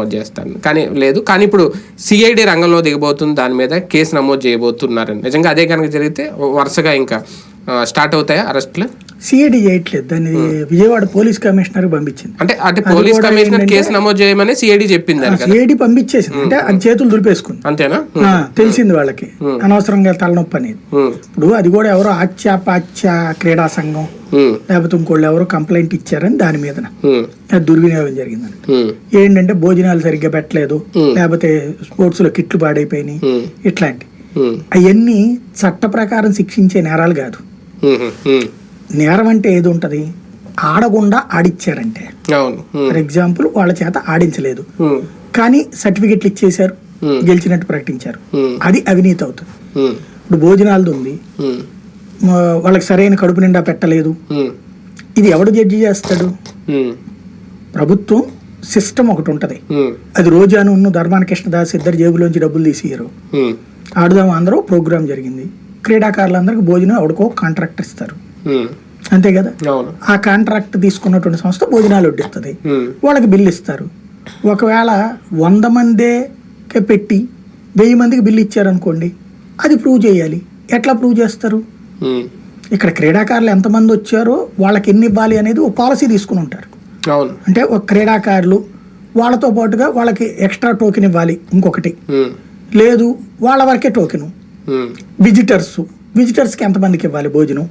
నమోదు చేస్తాను. కానీ లేదు కానీ ఇప్పుడు సిఐడి రంగంలో దిగబోతుంది దాని మీద కేసు నమోదు చేయబోతున్నారని. నిజంగా అదే కనుక జరిగితే వరుసగా ఇంకా స్టార్ట్ అవుతాయా అరెస్ట్లు? సిఐడి చేయట్లేదు. దాన్ని విజయవాడ పోలీస్ కమిషనర్ పంపించింది. అంటే అంటే పోలీస్ కమిషనర్ కేసు నమోదు చేయమని సిఐడి చెప్పింది సిఐడి పంపించేసింది. అంటే అది చేతులు దులిపేసుకుంది. అంతేనా? తెలిసింది వాళ్ళకి. అనవసరంగా తలనొప్పి అనేది. ఇప్పుడు అది కూడా ఎవరో ఆచ్య పాచ్య క్రీడా సంఘం లేకపోతే ఇంకోళ్ళు ఎవరో కంప్లైంట్ ఇచ్చారని దాని మీద దుర్వినియోగం జరిగిందని ఉమ్, ఏంటంటే భోజనాలు సరిగ్గా పెట్టలేదు. లేకపోతే స్పోర్ట్స్లో కిట్లు పాడైపోయినాయి. ఇట్లాంటి. అవన్నీ చట్ట ప్రకారం శిక్షించే నేరాలు కాదు. నేరం అంటే ఏది ఉంటది? ఆడకుండా ఆడిచ్చారంటే. ఫర్ ఎగ్జాంపుల్ వాళ్ళ చేత ఆడించలేదు. కానీ సర్టిఫికెట్లు ఇచ్చేశారు గెలిచినట్టు ప్రకటించారు. అది అవినీతి అవుతుంది. ఇప్పుడు భోజనాలది ఉంది. వాళ్ళకి సరైన కడుపు నిండా పెట్టలేదు. ఇది ఎవడు జడ్జి చేస్తాడు? ప్రభుత్వం సిస్టమ్ ఒకటి ఉంటది. అది రోజాను ఉన్న ధర్మాన కృష్ణదాస్ ఇద్దరు జేబులోంచి డబ్బులు తీసియరు ఉమ్, ఆడుదాం అందరూ ప్రోగ్రామ్ జరిగింది. క్రీడాకారులందరికీ భోజనం ఎవడికో కాంట్రాక్ట్ ఇస్తారు. అంతే కదా? ఆ కాంట్రాక్ట్ తీసుకున్నటువంటి సంస్థ భోజనాలు వడ్డిస్తుంది. ఉమ్, వాళ్ళకి బిల్లు ఇస్తారు. ఒకవేళ వంద మందే పెట్టి వెయ్యి మందికి బిల్లు ఇచ్చారనుకోండి అది ప్రూవ్ చేయాలి. ఎట్లా ప్రూవ్ చేస్తారు? ఉమ్, ఇక్కడ క్రీడాకారులు ఎంతమంది వచ్చారో వాళ్ళకి ఎన్ని ఇవ్వాలి అనేది ఒక పాలసీ తీసుకుని ఉంటారు. అంటే ఒక క్రీడాకారులు వాళ్ళతో పాటుగా వాళ్ళకి ఎక్స్ట్రా టోకెన్ ఇవ్వాలి ఇంకొకటి. లేదు వాళ్ళ వరకే టోకెను విజిటర్స్ విజిటర్స్కి ఎంతమందికి ఇవ్వాలి భోజనం?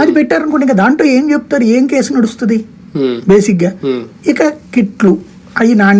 అది పెట్టారనుకోండి ఇంకా దాంట్లో ఏం చెప్తారు? ఏం కేసు నడుస్తుంది? బేసిక్గా. ఇక కిట్లు అవి నాణ్య